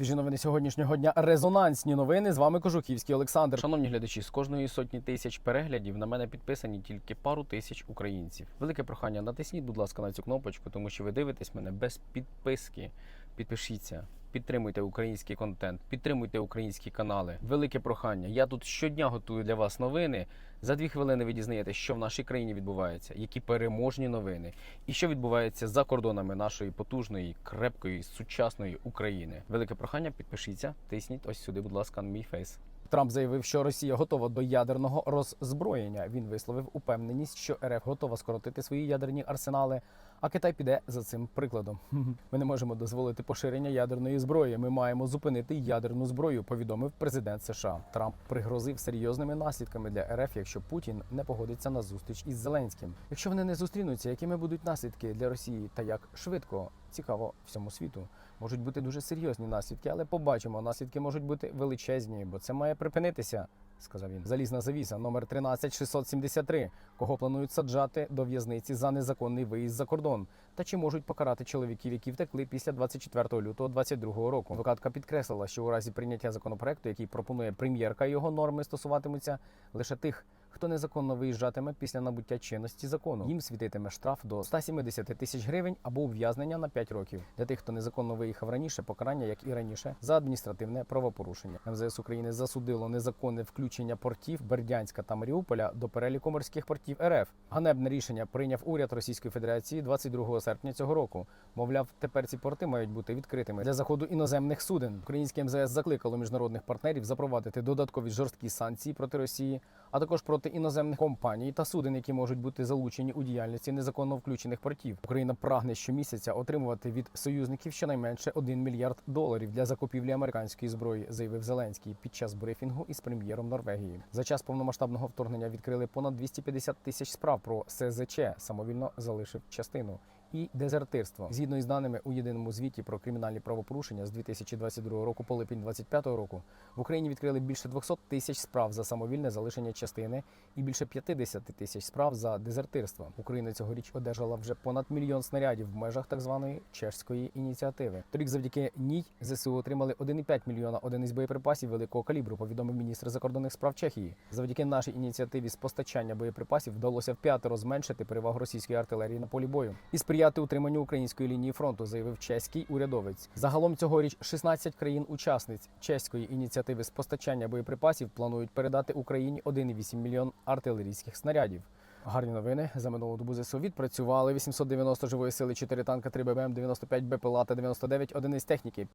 Свіжі новини сьогоднішнього дня. Резонансні новини. З вами Кожухівський Олександр. Шановні глядачі, з кожної сотні тисяч переглядів на мене підписані тільки пару тисяч українців. Велике прохання, натисніть, будь ласка, на цю кнопочку, тому що ви дивитесь мене без підписки. Підпишіться. Підтримуйте український контент, підтримуйте українські канали. Велике прохання. Я тут щодня готую для вас новини. За дві хвилини ви дізнаєтесь, що в нашій країні відбувається, які переможні новини, і що відбувається за кордонами нашої потужної, крепкої, сучасної України. Велике прохання, підпишіться, тисніть ось сюди, будь ласка, на мій фейс. Трамп заявив, що Росія готова до ядерного роззброєння. Він висловив упевненість, що РФ готова скоротити свої ядерні арсенали. А Китай піде за цим прикладом. Ми не можемо дозволити поширення ядерної зброї. Ми маємо зупинити ядерну зброю. Повідомив президент США. Трамп пригрозив серйозними наслідками для РФ, якщо Путін не погодиться на зустріч із Зеленським. Якщо вони не зустрінуться, якими будуть наслідки для Росії та як швидко цікаво всьому світу? Можуть бути дуже серйозні наслідки, але побачимо. Наслідки можуть бути величезні, бо це має припинитися. Сказав він. Залізна завіса номер 13673. Кого планують саджати до в'язниці за незаконний виїзд за кордон? Та чи можуть покарати чоловіків, які втекли після 24 лютого 2022 року? Адвокатка підкреслила, що у разі прийняття законопроекту, який пропонує прем'єрка, його норми стосуватимуться лише тих, хто незаконно виїжджатиме після набуття чинності закону. Їм світитиме штраф до 170 тисяч гривень або ув'язнення на 5 років. Для тих, хто незаконно виїхав раніше, покарання, як і раніше, за адміністративне правопорушення. МЗС України засудило незаконне включення портів Бердянська та Маріуполя до переліку морських портів РФ. Ганебне рішення прийняв уряд Російської Федерації 22 серпня цього року. Мовляв, тепер ці порти мають бути відкритими для заходу іноземних суден. Українське МЗС закликало міжнародних партнерів запровадити додаткові жорсткі санкції проти Росії, а також проти іноземних компаній та суден, які можуть бути залучені у діяльності незаконно включених портів. Україна прагне щомісяця отримувати від союзників щонайменше 1 мільярд доларів для закупівлі американської зброї, заявив Зеленський під час брифінгу із прем'єром Норвегії. За час повномасштабного вторгнення відкрили понад 250 тисяч справ про СЗЧ, самовільно залишив частину. І дезертирство згідно із даними у єдиному звіті про кримінальні правопорушення з 2022 року по липень 2025 року в Україні відкрили більше 200 тисяч справ за самовільне залишення частини і більше 50 тисяч справ за дезертирство. Україна цьогоріч одержала вже понад мільйон снарядів в межах так званої чешської ініціативи. Торік, завдяки ній ЗСУ отримали 1,5 мільйона одиниць боєприпасів великого калібру. Повідомив міністр закордонних справ Чехії. Завдяки нашій ініціативі з постачання боєприпасів вдалося вп'ятеро зменшити перевагу російської артилерії на полі бою і сприяти утриманню української лінії фронту, заявив чеський урядовець. Загалом цьогоріч 16 країн-учасниць чеської ініціативи з постачання боєприпасів планують передати Україні 1,8 мільйон артилерійських снарядів. Гарні новини за минулу добу ЗСУ відпрацювали 890 живої сили, 4 танка, 3 БМ, 95 БПЛА та 99 одиниць техніки.